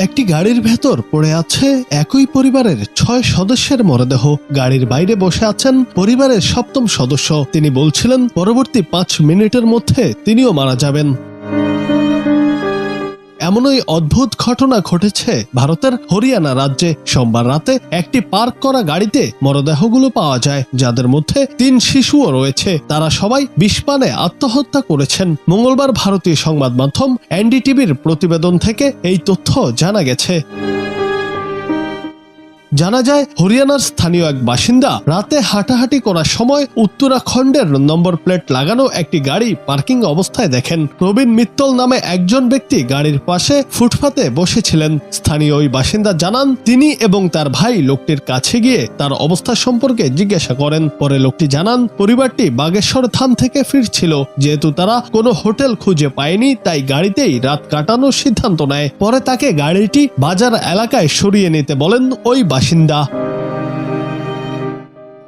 একটি গাড়ির ভেতর পড়ে আছে একই পরিবারের ছয় সদস্যের মরদেহ। গাড়ির বাইরে বসে আছেন পরিবারের সপ্তম সদস্য। তিনি বলছিলেন, পরবর্তী পাঁচ মিনিটের মধ্যে তিনিও মারা যাবেন। এমনই অদ্ভুত ঘটনা ঘটেছে ভারতের হরিয়ানা রাজ্যে। সোমবার রাতে একটি পার্ক করা গাড়িতে মরদেহগুলো পাওয়া যায়, যাদের মধ্যে তিন শিশুও রয়েছে। তারা সবাই বিষপানে আত্মহত্যা করেছেন। মঙ্গলবার ভারতীয় সংবাদ মাধ্যম এনডিটিভির প্রতিবেদন থেকে এই তথ্য জানা গেছে। জানা যায়, হরিয়ানার স্থানীয় এক বাসিন্দা রাতে হাঁটাহাঁটি করার সময় উত্তরাখণ্ডের নম্বর প্লেট লাগানো একটি গাড়ি পার্কিং অবস্থায় দেখেন। প্রবীণ মিত্তল নামে একজন ব্যক্তি গাড়ির পাশে ফুটপাতে বসেছিলেন। স্থানীয় ওই বাসিন্দা জানান, তিনি এবং তার ভাই লোকটির কাছে গিয়ে তার অবস্থা সম্পর্কে জিজ্ঞাসা করেন। পরে লোকটি জানান, পরিবারটি বাগেশ্বর থান থেকে ফিরছিল। যেহেতু তারা কোনো হোটেল খুঁজে পায়নি, তাই গাড়িতেই রাত কাটানোর সিদ্ধান্ত নেয়। পরে তাকে গাড়িটি বাজার এলাকায় সরিয়ে নিতে বলেন ওই বাসিন্দা।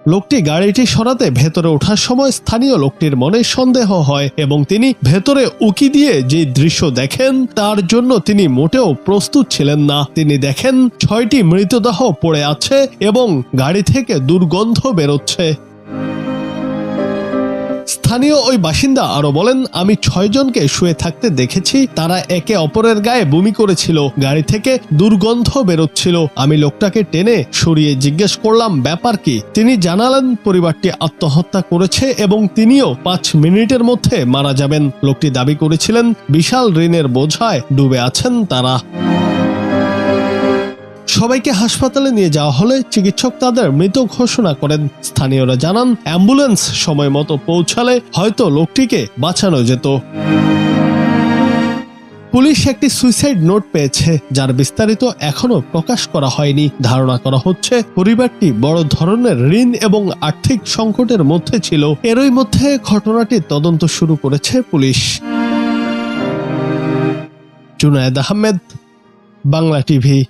লোকটি গাড়িটি সরাতে ভেতরে ওঠার সময় স্থানীয় লোকটির মনে সন্দেহ হয় এবং তিনি ভেতরে উকি দিয়ে যে দৃশ্য দেখেন, তার জন্য তিনি মোটেও প্রস্তুত ছিলেন না। তিনি দেখেন, ছয়টি মৃতদেহ পড়ে আছে এবং গাড়ি থেকে দুর্গন্ধ বেরোচ্ছে। স্থানীয় ওই বাসিন্দা আরও বলেন, আমি ছয়জনকে শুয়ে থাকতে দেখেছি, তারা একে অপরের গায়ে বমি করেছিল, গাড়ি থেকে দুর্গন্ধ বেরোচ্ছিল। আমি লোকটাকে টেনে সরিয়ে জিজ্ঞেস করলাম, ব্যাপার কি? তিনি জানালেন, পরিবারটি আত্মহত্যা করেছে এবং তিনিও পাঁচ মিনিটের মধ্যে মারা যাবেন। লোকটি দাবি করেছিলেন, বিশাল ঋণের বোঝায় ডুবে আছেন তারা। সবাইকে হাসপাতালে নিয়ে যাওয়া হলে চিকিৎসক তাদের মৃত ঘোষণা করেন। স্থানীয়রা জানান, অ্যাম্বুলেন্স সময় মতো পৌঁছালে হয়তো লোকটিকে বাঁচানো যেত। পুলিশ একটি সুইসাইড নোট পেয়েছে, যার বিস্তারিত এখনও প্রকাশ করা হয়নি। ধারণা করা হচ্ছে, পরিবারটি বড় ধরনের ঋণ এবং আর্থিক সংকটের মধ্যে ছিল। এরই মধ্যে ঘটনাটি তদন্ত শুরু করেছে পুলিশ। জুনায়েদ আহমেদ, বাংলা টিভি।